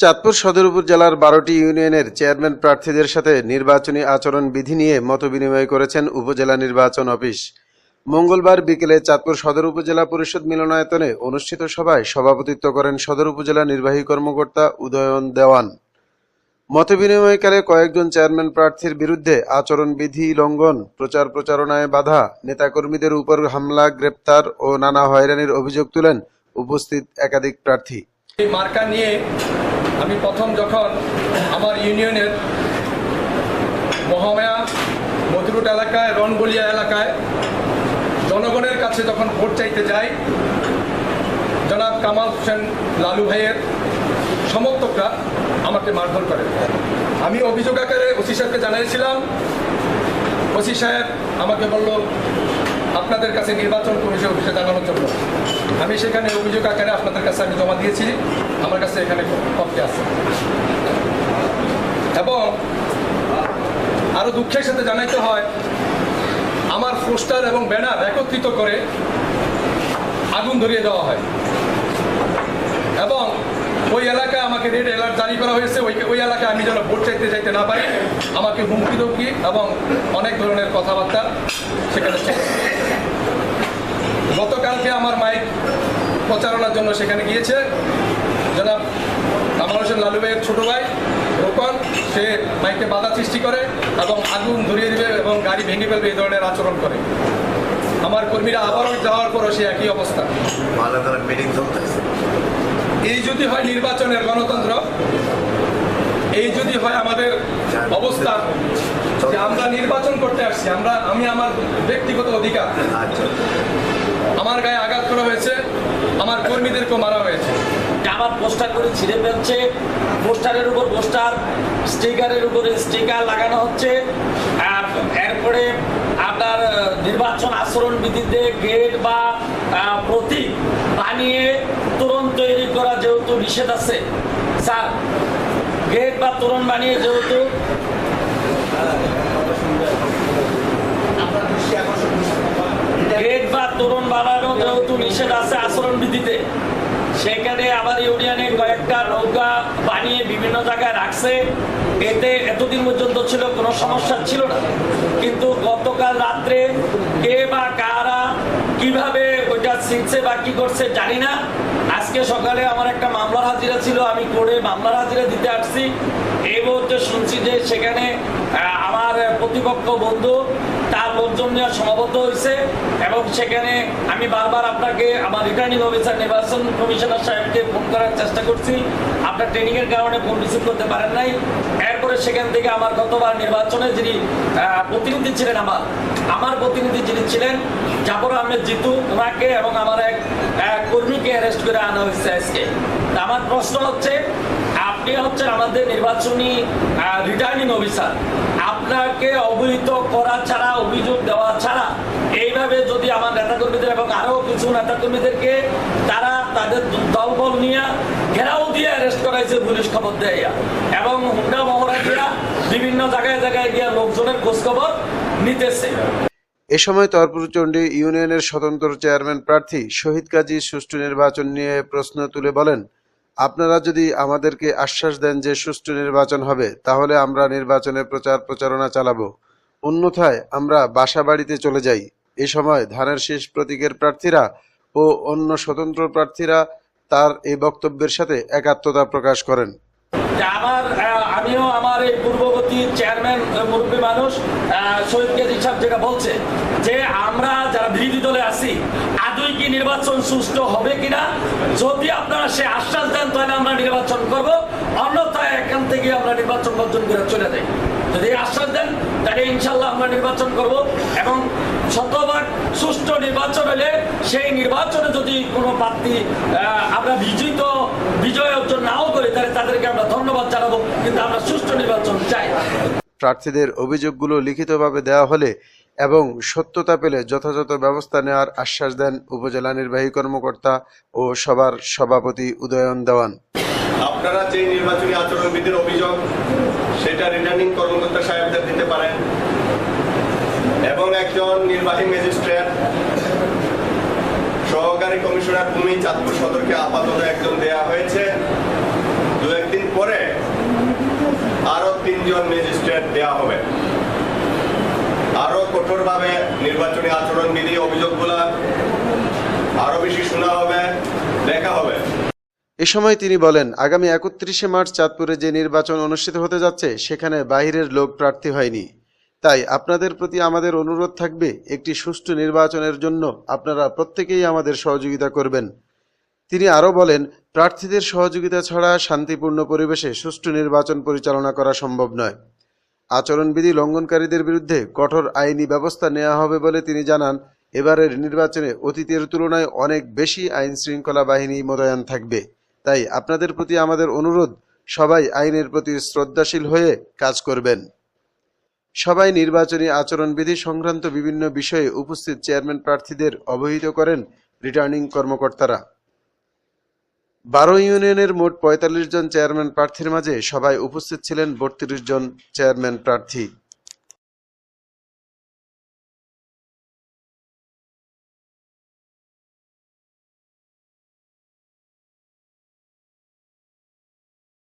চাঁদপুর সদর উপজেলার বারোটি ইউনিয়নের চেয়ারম্যান প্রার্থীদের সাথে নির্বাচনী আচরণ বিধি নিয়ে মতবিনিময় করেছেন উপজেলা নির্বাচন অফিস। মঙ্গলবার বিকেলে চাঁদপুর সদর উপজেলা পরিষদ মিলনায়তনে অনুষ্ঠিত সভায় সভাপতিত্ব করেন সদর উপজেলা নির্বাহী কর্মকর্তা উদয়ন দেওয়ান। মতবিনিময়কালে কয়েকজন চেয়ারম্যান প্রার্থীর বিরুদ্ধে আচরণবিধি লঙ্ঘন, প্রচার প্রচারণায় বাধা, নেতাকর্মীদের উপর হামলা, গ্রেপ্তার ও নানা হয়রানির অভিযোগ তুলেন উপস্থিত একাধিক প্রার্থী। মার্কা নিয়ে আমি প্রথম যখন আমার ইউনিয়নের মহামায়া মধুরুট এলাকায় রনবলিয়া এলাকায় জনগণের কাছে যখন ভোট চাইতে যাই, জনাব কামাল হোসেন লালু ভাইয়ের সমর্থকরা আমাকে মারধর করে। আমি অভিযোগ আকারে ওসি সাহেবকে জানিয়েছিলাম ওসি সাহেব আমাকে বলল আপনাদের কাছে নির্বাচন কমিশন অফিসে জানানোর জন্য। আমি সেখানে অভিযোগ আকারে আপনাদের কাছে আমি জমা দিয়েছি। আমার কাছে এখানে কপি আছে। এবং আরও দুঃখের সাথে জানাইতে হয়, আমার পোস্টার এবং ব্যানার একত্রিত করে আগুন ধরিয়ে দেওয়া হয়। এবং ওই এলাকায় আমাকে রেড অ্যালার্ট জারি করা হয়েছে। ওই ওই এলাকায় আমি যেন ভোট চাইতে যাইতে না পারি। আমাকে হুমকি ধমকি এবং অনেক ধরনের কথাবার্তা সেখানে গতকালকে আমার মাইক প্রচারণার জন্য সেখানে গিয়েছে। জনাব কামাল হোসেন লালু ভাইয়ের ছোট ভাই রোকন সে মাইকে বাধা সৃষ্টি করে এবং আগুন ধরিয়ে দেবে এবং গাড়ি ভেঙে ফেলবে এই ধরনের আচরণ করে। আমার কর্মীরা আবারও যাওয়ার পরও সে একই অবস্থা। এই যদি হয় নির্বাচনের গণতন্ত্র এই যদি হয় আমাদের অবস্থা যে আমরা নির্বাচন করতে আসছি আমরা আমি আমার ব্যক্তিগত অধিকার। আচ্ছা। আমার গায়ে আঘাত করা হয়েছে, আমার কর্মীদেরকেও মারা হয়েছে। আমার পোস্টার করে ছিঁড়ে ফেলছে। পোস্টারের উপর পোস্টার, স্টিকারের উপরে স্টিকার লাগানো হচ্ছে। এরপরে আপনার নির্বাচন আচরণ বিধিতে গেট বা প্রতীক বানিয়ে তোরণ তৈরি করা যেহেতু নিষেধ আছে। স্যার, গেট বা তোরণ বানিয়ে যেহেতু গেট বা তোরণ বানানো যেহেতু নিষেধ আছে আচরণ বিধিতে, সেখানে আমার ইউনিয়নে কয়েকটা নৌকা বানিয়ে বিভিন্ন জায়গায় রাখছে। এতে এতদিন পর্যন্ত ছিল, কোনো সমস্যা ছিল না। কিন্তু গতকাল রাত্রে কে বা কারা কীভাবে ওইটা শিখছে বা কি করছে জানি না। আজকে সকালে আমার একটা মামলার হাজিরা ছিল, আমি করে মামলার হাজিরা দিতে আসছি। এই মুহূর্তে শুনছি যে সেখানে আমার প্রতিপক্ষ বন্ধু, তার লোকজন নিয়ে সমাবদ্ধ হয়েছে এবং সেখানে আমি বারবার আপনাকে আমার রিটার্নিং অফিসার নির্বাচন কমিশনার সাহেবকে ফোন করার চেষ্টা করছি। আপনার ট্রেনিংয়ের কারণে ফোন রিসিভ করতে পারেন নাই। এরপরে সেখান থেকে আমার গতবার নির্বাচনে যিনি প্রতিনিধি ছিলেন আমার আমার প্রতিনিধি যিনি ছিলেন, জাফর আহমেদ জিতু, ওনাকে এবং আমার এক কর্মীকে অ্যারেস্ট করে আনা হয়েছে আজকে। আমার প্রশ্ন হচ্ছে, আপনি হচ্ছেন আমাদের নির্বাচনী রিটার্নিং অফিসার আপনাকে অবহিত করা ছাড়া, অভিযোগ দেওয়া ছাড়া, এইভাবে যদি আমার নেতাকর্মীদের এবং আরও কিছু নেতাকর্মীদেরকে তারা তাদের দলবল নিয়ে ঘেরাও দিয়ে অ্যারেস্ট করাইছে পুলিশ খবর দেয়। এবং হুন্ডা মহড়া বিভিন্ন জায়গায় জায়গায় গিয়ে লোকজনের খোঁজখবর নিতেছে। এ সময় তরপুরচণ্ডী ইউনিয়নের স্বতন্ত্র চেয়ারম্যান প্রার্থী শহীদ কাজী সুষ্ঠু নির্বাচন নিয়ে প্রশ্ন তুলে বলেন, আপনারা যদি আমাদেরকে আশ্বাস দেন যে সুষ্ঠু নির্বাচন হবে, তাহলে আমরা নির্বাচনে প্রচার প্রচারণা চালাবো। অন্যথায় আমরা বাসা বাড়িতে চলে যাই। এ সময় ধানের শেষ প্রতীকের প্রার্থীরা ও অন্য স্বতন্ত্র প্রার্থীরা তার এই বক্তব্যের সাথে একাত্মতা প্রকাশ করেন। আমিও আমার এই পূর্ববর্তী চেয়ারম্যান মুরব্বী মানুষ শহীদ কেজি সাহেব যেটা বলছে যে আমরা যারা বিরোধী দলে আছি, আদৌ কি নির্বাচন সুষ্ঠু হবে কিনা? যদি আপনারা সে আশ্বাস দেন, তাহলে আমরা নির্বাচন করব। অন্যথায় এখান থেকে আমরা নির্বাচন বর্জন করে চলে যাই। যদি আশ্বাস দেন, তাহলে ইনশাল্লাহ আমরা নির্বাচন করব এবং শতভাগ সুষ্ঠু নির্বাচন হলে সেই নির্বাচনে যদি কোনো প্রার্থী আমরা বিজয়িত, বিজয় অর্জন নাও করি, তাহলে তাদেরকে আমরা ধন্যবাদ জানাব। কিন্তু আমরা প্রার্থীদের অভিযোগগুলো লিখিতভাবে দেওয়া হলে এবং সত্যতা পেলে যথাযথ ব্যবস্থা নেওয়ার আশ্বাস দেন উপজেলা নির্বাহী কর্মকর্তা ও সবার সভাপতি উদয়ন দেওয়ান। আপনারা যে নির্বাচনী আচরণ বিধির অভিযোগ, সেটা রিটার্নিং কর্মকর্তা সাহেবদের দিতে পারেন। এবং একজন নির্বাহী ম্যাজিস্ট্রেট, সহকারী কমিশনার ভূমি চাঁদপুর সদরকে আপাতত একজন দেয়া হয়েছে। দু একদিন তিনজন ম্যাজিস্ট্রেট দেওয়া হবে। আরও কঠোরভাবে নির্বাচনী আচরণবিধি অভিযোগগুলা আরও বেশি শোনা হবে দেখা হবে। এ সময় তিনি বলেন, আগামী একত্রিশে মার্চ চাঁদপুরে যে নির্বাচন অনুষ্ঠিত হতে যাচ্ছে, সেখানে বাইরের লোক প্রার্থী হয়নি। তাই আপনাদের প্রতি আমাদের অনুরোধ থাকবে, একটি সুষ্ঠু নির্বাচনের জন্য আপনারা প্রত্যেকেই আমাদের সহযোগিতা করবেন। তিনি আরও বলেন, প্রার্থীদের সহযোগিতা ছাড়া শান্তিপূর্ণ পরিবেশে সুষ্ঠু নির্বাচন পরিচালনা করা সম্ভব নয়। আচরণবিধি লঙ্ঘনকারীদের বিরুদ্ধে কঠোর আইনি ব্যবস্থা নেওয়া হবে বলে তিনি জানান, এবারের নির্বাচনে অতীতের তুলনায় অনেক বেশি আইন শৃঙ্খলা বাহিনী মোতায়েন থাকবে। তাই আপনাদের প্রতি আমাদের অনুরোধ, সবাই আইনের প্রতি শ্রদ্ধাশীল হয়ে কাজ করবেন। সবাই নির্বাচনী আচরণবিধি সংক্রান্ত বিভিন্ন বিষয়ে উপস্থিত চেয়ারম্যান প্রার্থীদের অবহিত করেন রিটার্নিং কর্মকর্তারা। বারো ইউনিয়নের মোট পঁয়তাল্লিশ জন চেয়ারম্যান প্রার্থীর মাঝে সভায় উপস্থিত ছিলেন বত্রিশ জন চেয়ারম্যান প্রার্থী।